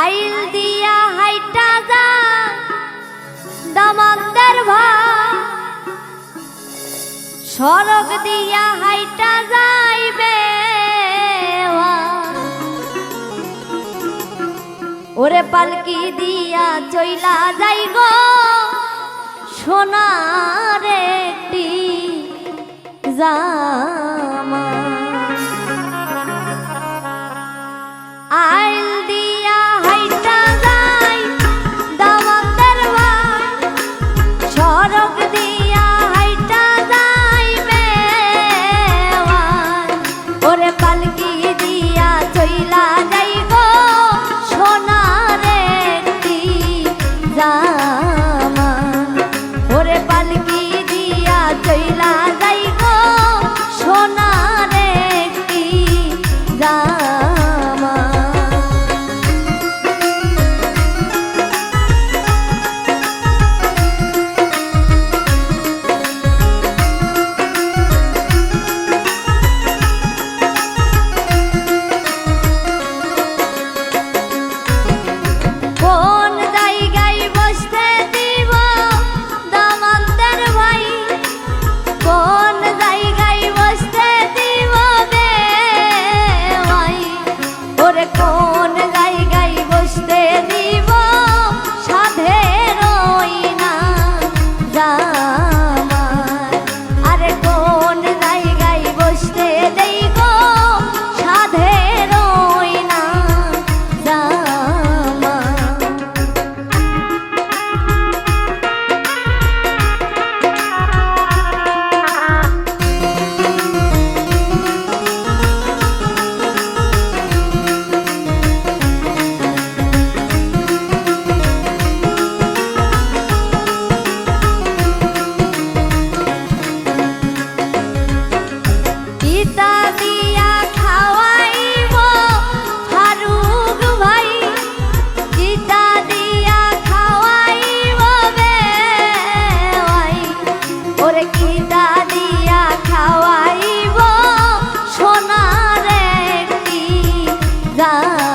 আইল দিয়া হাইটা যা দামান্দার ভাই সড়ক দিয়া হাইটা যাইবে ওরে পালকি দিয়া চইলা যাইগো, সোনার গা